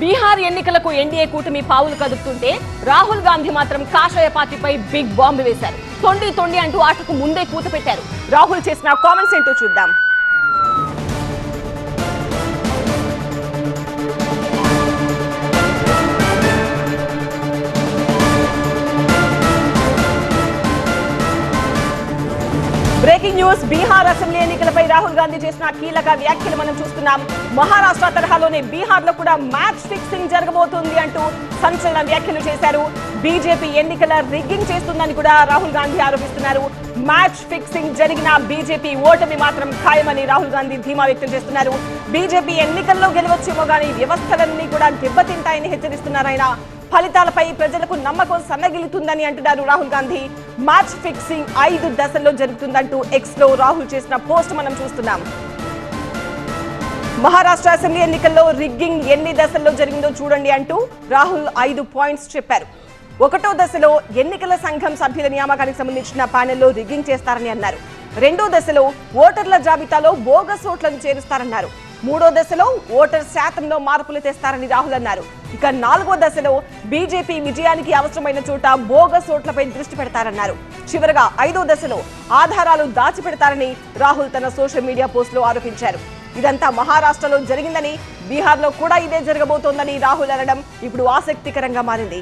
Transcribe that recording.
బీహార్ ఎన్నికలకు ఎన్డీఏ కూటమి పావులు కదుపుతుంటే రాహుల్ గాంధీ మాత్రం కాషాయ పార్టీపై బిగ్ బాంబు వేశారు. తొండి తొండి అంటూ ఆటకు ముందే కూత పెట్టారు. రాహుల్ చేసిన కామెంట్స్ ఏంటో చూద్దాం. Breaking news. బీహార్ అసెంబ్లీ ఎన్నికలపై రాహుల్ గాంధీ చేసిన కీలక వ్యాఖ్యలు మనం చూస్తున్నాం. మహారాష్ట్ర తరహాలోనే బీహార్లో కూడా మ్యాచ్ ఫిక్సింగ్ జరగబోతుంది అంటూ సంచలన వ్యాఖ్యలు చేశారు. బీజేపీ ఎన్నికల రిగ్గింగ్ చేస్తుందని కూడా రాహుల్ గాంధీ ఆరోపిస్తున్నారు. మ్యాచ్ ఫిక్సింగ్ జరిగిన బీజేపీ ఓటమి మాత్రం ఖాయమని రాహుల్ గాంధీ ధీమా వ్యక్తం చేస్తున్నారు. బీజేపీ ఎన్నికల్లో గెలవచ్చేమో గానీ వ్యవస్థలన్నీ కూడా దెబ్బతింటాయని హెచ్చరిస్తున్నారు ఆయన. ఫలితాలపై ప్రజలకు నమ్మకం సన్నగిలుతుందని అంటున్నారు రాహుల్ గాంధీ. మ్యాచ్ ఫిక్సింగ్ ఐదు దశల్లో జరుగుతుందంటూ ఎక్స్లో రాహుల్ చేసిన పోస్ట్ మనం చూస్తున్నాం. మహారాష్ట్ర అసెంబ్లీ ఎన్నికల్లో రిగ్గింగ్ ఎన్ని దశల్లో జరిగిందో చూడండి అంటూ రాహుల్ ఐదు పాయింట్స్ చెప్పారు. ఒకటో దశలో ఎన్నికల సంఘం సభ్యుల నియామకానికి సంబంధించిన ప్యానెల్లో రిగ్గింగ్ చేస్తారని అన్నారు. రెండో దశలో ఓటర్ల జాబితాలో బోగస్ ఓట్లను చేరుస్తారన్నారు. మూడో దశలో ఓటర్ శాతంలో మార్పులు తెస్తారని రాహుల్ అన్నారు. ఇక నాలుగో దశలో బీజేపీ విజయానికి అవసరమైన చోట బోగస్ ఓట్లపై దృష్టి పెడతారన్నారు. చివరగా ఐదో దశలో ఆధారాలు దాచిపెడతారని రాహుల్ తన సోషల్ మీడియా పోస్టులో ఆరోపించారు. ఇదంతా మహారాష్ట్రలో జరిగిందని బీహార్లో కూడా ఇదే జరగబోతోందని రాహుల్ అనడం ఇప్పుడు ఆసక్తికరంగా మారింది.